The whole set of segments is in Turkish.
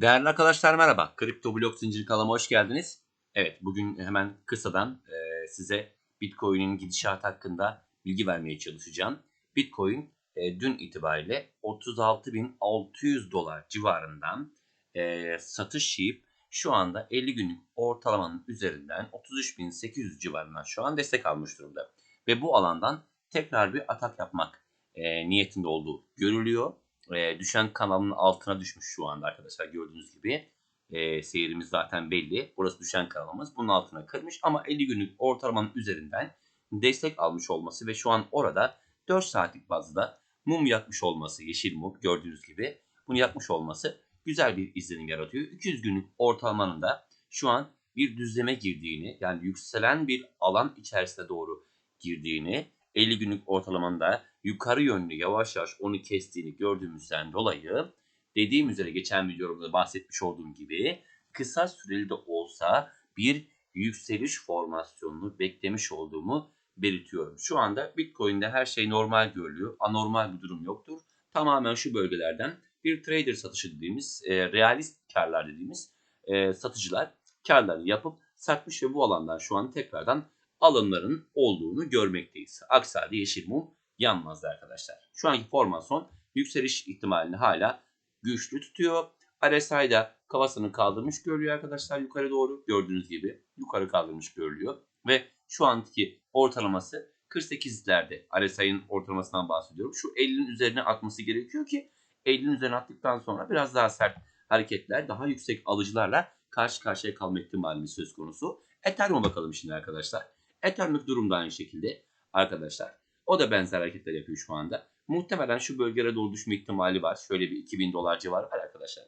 Değerli arkadaşlar merhaba. Kripto blok zinciri kanalıma hoş geldiniz. Evet bugün hemen kısadan e, size Bitcoin'in gidişatı hakkında bilgi vermeye çalışacağım. Bitcoin e, dün itibariyle 36.600 dolar civarından e, satış yiyip şu anda 50 günlük ortalamanın üzerinden 33.800 civarından şu an destek almış durumda. Ve bu alandan tekrar bir atak yapmak e, niyetinde olduğu görülüyor e, düşen kanalın altına düşmüş şu anda arkadaşlar gördüğünüz gibi. E, seyirimiz zaten belli. Burası düşen kanalımız. Bunun altına kırmış ama 50 günlük ortalamanın üzerinden destek almış olması ve şu an orada 4 saatlik bazda mum yakmış olması, yeşil mum gördüğünüz gibi bunu yakmış olması güzel bir izlenim yaratıyor. 200 günlük ortalamanın da şu an bir düzleme girdiğini yani yükselen bir alan içerisine doğru girdiğini 50 günlük ortalamanda yukarı yönlü yavaş yavaş onu kestiğini gördüğümüzden dolayı dediğim üzere geçen videomda bahsetmiş olduğum gibi kısa süreli de olsa bir yükseliş formasyonunu beklemiş olduğumu belirtiyorum. Şu anda Bitcoin'de her şey normal görülüyor. Anormal bir durum yoktur. Tamamen şu bölgelerden bir trader satışı dediğimiz, e, realist karlar dediğimiz e, satıcılar karlarını yapıp satmış ve bu alandan şu an tekrardan alımların olduğunu görmekteyiz. Aksi halde yeşil mum yanmazdı arkadaşlar. Şu anki formasyon yükseliş ihtimalini hala güçlü tutuyor. RSI'da kafasını kaldırmış görülüyor arkadaşlar yukarı doğru. Gördüğünüz gibi yukarı kaldırmış görülüyor. Ve şu anki ortalaması 48'lerde RSI'nin ortalamasından bahsediyorum. Şu 50'nin üzerine atması gerekiyor ki 50'nin üzerine attıktan sonra biraz daha sert hareketler, daha yüksek alıcılarla karşı karşıya kalma ihtimalimiz söz konusu. Ethereum'a bakalım şimdi arkadaşlar. Ethereum durumda aynı şekilde arkadaşlar. O da benzer hareketler yapıyor şu anda. Muhtemelen şu bölgelere doğru düşme ihtimali var. Şöyle bir 2000 dolar civarı var arkadaşlar.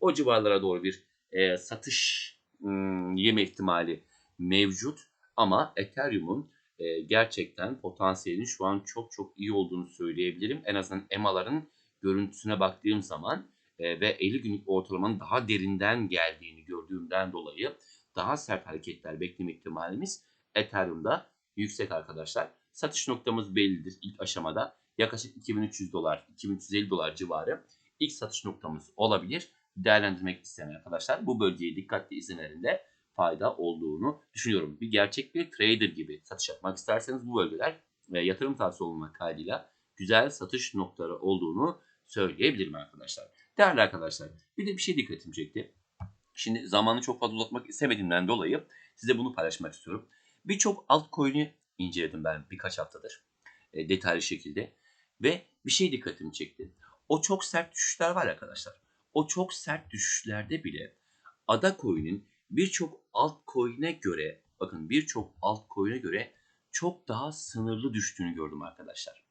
O civarlara doğru bir e, satış hmm, yeme ihtimali mevcut. Ama Ethereum'un e, gerçekten potansiyelinin şu an çok çok iyi olduğunu söyleyebilirim. En azından EMA'ların görüntüsüne baktığım zaman e, ve 50 günlük ortalamanın daha derinden geldiğini gördüğümden dolayı daha sert hareketler bekleme ihtimalimiz Ethereum'da yüksek arkadaşlar. Satış noktamız bellidir ilk aşamada. Yaklaşık 2300 dolar, 2350 dolar civarı ilk satış noktamız olabilir. Değerlendirmek isteyen arkadaşlar bu bölgeyi dikkatli izlemelerinde fayda olduğunu düşünüyorum. Bir gerçek bir trader gibi satış yapmak isterseniz bu bölgeler ve yatırım tavsiye olmak kaydıyla güzel satış noktaları olduğunu söyleyebilirim arkadaşlar. Değerli arkadaşlar bir de bir şey dikkatimi çekti. Şimdi zamanı çok fazla uzatmak istemediğimden dolayı size bunu paylaşmak istiyorum. Birçok altcoin'i inceledim ben birkaç haftadır e, detaylı şekilde ve bir şey dikkatimi çekti. O çok sert düşüşler var arkadaşlar. O çok sert düşüşlerde bile Ada coin'in birçok altcoin'e göre bakın birçok altcoin'e göre çok daha sınırlı düştüğünü gördüm arkadaşlar.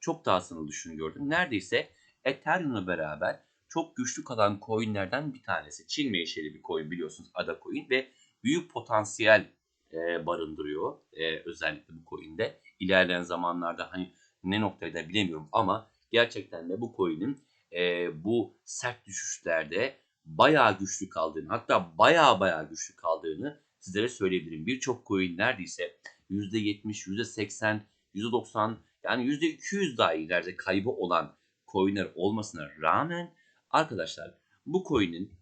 Çok daha sınırlı düştüğünü gördüm. Neredeyse Ethereum'la beraber çok güçlü kalan coinlerden bir tanesi. Çin menşeli bir coin biliyorsunuz Ada coin ve büyük potansiyel e, barındırıyor e, özellikle bu coin'de. İlerleyen zamanlarda hani ne noktayda bilemiyorum ama gerçekten de bu coin'in e, bu sert düşüşlerde bayağı güçlü kaldığını hatta bayağı bayağı güçlü kaldığını sizlere söyleyebilirim. Birçok coin neredeyse %70, %80, %90 yani %200 daha ileride kaybı olan coinler olmasına rağmen arkadaşlar bu coin'in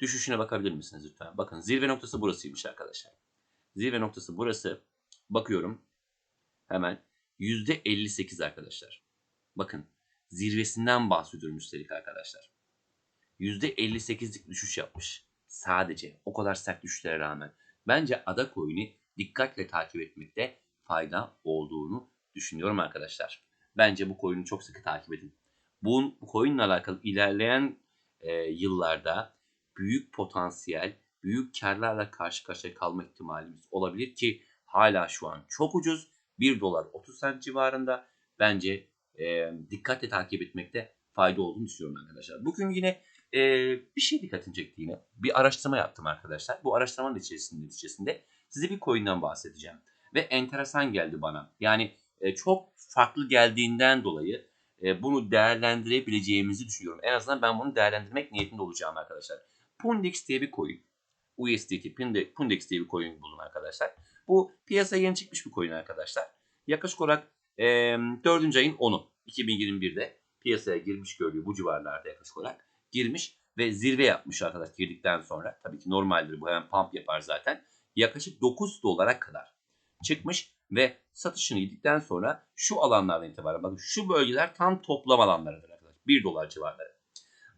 düşüşüne bakabilir misiniz lütfen? Bakın zirve noktası burasıymış arkadaşlar. Zirve noktası burası. Bakıyorum. Hemen %58 arkadaşlar. Bakın zirvesinden bahsediyorum üstelik arkadaşlar. %58'lik düşüş yapmış. Sadece o kadar sert düşüşlere rağmen. Bence Ada Coin'i dikkatle takip etmekte fayda olduğunu düşünüyorum arkadaşlar. Bence bu coin'i çok sıkı takip edin. Bu, bu coin'le alakalı ilerleyen e, yıllarda büyük potansiyel, büyük karlarla karşı karşıya kalma ihtimalimiz olabilir ki hala şu an çok ucuz. 1 dolar 30 cent civarında. Bence e, dikkatle takip etmekte fayda olduğunu düşünüyorum arkadaşlar. Bugün yine e, bir şey dikkatimi çekti yine. Bir araştırma yaptım arkadaşlar. Bu araştırmanın içerisinde, içerisinde size bir coin'den bahsedeceğim. Ve enteresan geldi bana. Yani e, çok farklı geldiğinden dolayı e, bunu değerlendirebileceğimizi düşünüyorum. En azından ben bunu değerlendirmek niyetinde olacağım arkadaşlar. Pundex diye bir coin. USDT Pundex diye bir coin buldum arkadaşlar. Bu piyasaya yeni çıkmış bir coin arkadaşlar. Yaklaşık olarak e, 4. ayın 10'u 2021'de piyasaya girmiş görülüyor bu civarlarda yaklaşık olarak girmiş ve zirve yapmış arkadaş girdikten sonra. Tabii ki normaldir bu hemen pump yapar zaten. Yaklaşık 9 dolara kadar çıkmış ve satışını yedikten sonra şu alanlardan itibaren bakın şu bölgeler tam toplam alanlarıdır arkadaşlar. 1 dolar civarları.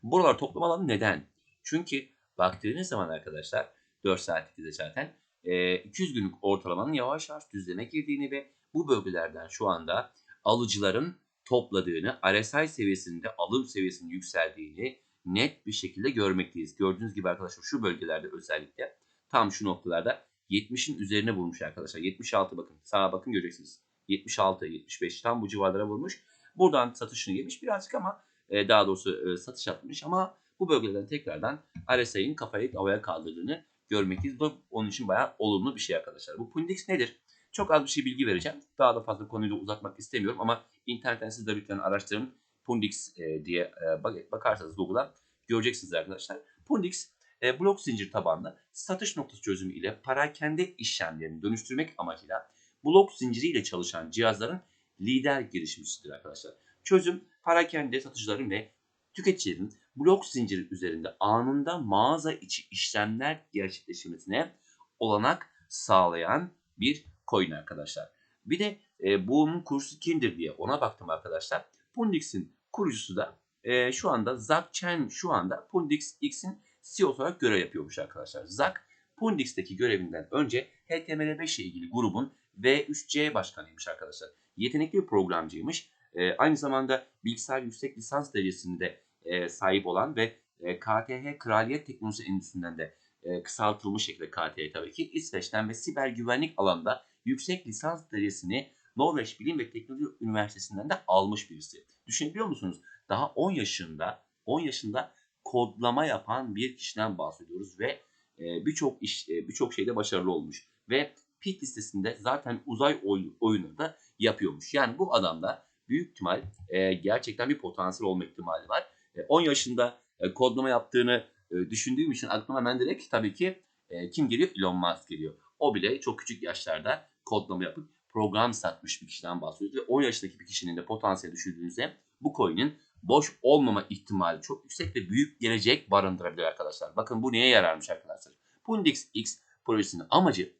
Buralar toplam alanı neden? Çünkü baktığınız zaman arkadaşlar 4 saatlik de zaten e, 200 günlük ortalamanın yavaş yavaş düzleme girdiğini ve bu bölgelerden şu anda alıcıların topladığını, RSI seviyesinde alım seviyesinin yükseldiğini net bir şekilde görmekteyiz. Gördüğünüz gibi arkadaşlar şu bölgelerde özellikle tam şu noktalarda 70'in üzerine vurmuş arkadaşlar. 76 bakın sağa bakın göreceksiniz. 76, 75 tam bu civarlara vurmuş. Buradan satışını yemiş birazcık ama daha doğrusu satış atmış ama bu bölgelerden tekrardan RSI'nin kafayı havaya kaldırdığını görmekteyiz. Bu onun için bayağı olumlu bir şey arkadaşlar. Bu Pundix nedir? Çok az bir şey bilgi vereceğim. Daha da fazla konuyu da uzatmak istemiyorum ama internetten siz de lütfen araştırın. Pundix e, diye e, bak- bakarsanız Google'a göreceksiniz arkadaşlar. Pundix e, blok zincir tabanlı satış noktası çözümü ile parakende işlemlerini dönüştürmek amacıyla blok zinciriyle çalışan cihazların lider girişimcisidir arkadaşlar. Çözüm parakende satıcıların ve tüketicilerin blok zinciri üzerinde anında mağaza içi işlemler gerçekleşmesine olanak sağlayan bir coin arkadaşlar. Bir de e, bunun kurucusu kimdir diye ona baktım arkadaşlar. Pundix'in kurucusu da e, şu anda Zak Chen şu anda Pundix X'in CEO olarak görev yapıyormuş arkadaşlar. Zak Pundix'teki görevinden önce HTML5 ile ilgili grubun V3C başkanıymış arkadaşlar. Yetenekli bir programcıymış. E, aynı zamanda bilgisayar yüksek lisans derecesinde e, sahip olan ve e, KTH Kraliyet Teknolojisi Endüstrisi'nden de e, kısaltılmış şekilde KTH tabii ki İsveç'ten ve siber güvenlik alanında yüksek lisans derecesini Norveç Bilim ve Teknoloji Üniversitesi'nden de almış birisi. Düşünebiliyor musunuz? Daha 10 yaşında 10 yaşında kodlama yapan bir kişiden bahsediyoruz ve e, birçok iş e, birçok şeyde başarılı olmuş ve pit listesinde zaten uzay oy, oyunu da yapıyormuş. Yani bu adamda büyük ihtimal e, gerçekten bir potansiyel olma ihtimali var. E, 10 yaşında e, kodlama yaptığını e, düşündüğüm için aklıma hemen direkt tabii ki e, kim geliyor? Elon Musk geliyor. O bile çok küçük yaşlarda kodlama yapıp program satmış bir kişiden bahsediyoruz. Ve 10 yaşındaki bir kişinin de potansiyeli düşündüğünüzde bu coin'in boş olmama ihtimali çok yüksek ve büyük gelecek barındırabilir arkadaşlar. Bakın bu neye yararmış arkadaşlar. Pundix X projesinin amacı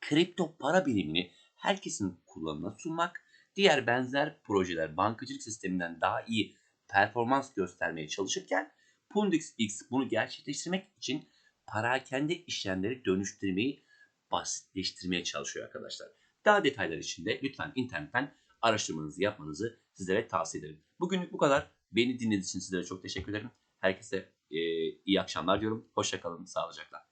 kripto para birimini herkesin kullanımına sunmak, diğer benzer projeler bankacılık sisteminden daha iyi performans göstermeye çalışırken Pundix X bunu gerçekleştirmek için parakende işlemleri dönüştürmeyi basitleştirmeye çalışıyor arkadaşlar. Daha detaylar için de lütfen internetten araştırmanızı yapmanızı sizlere tavsiye ederim. Bugünlük bu kadar. Beni dinlediğiniz için sizlere çok teşekkür ederim. Herkese e, iyi akşamlar diyorum. Hoşçakalın, sağlıcakla.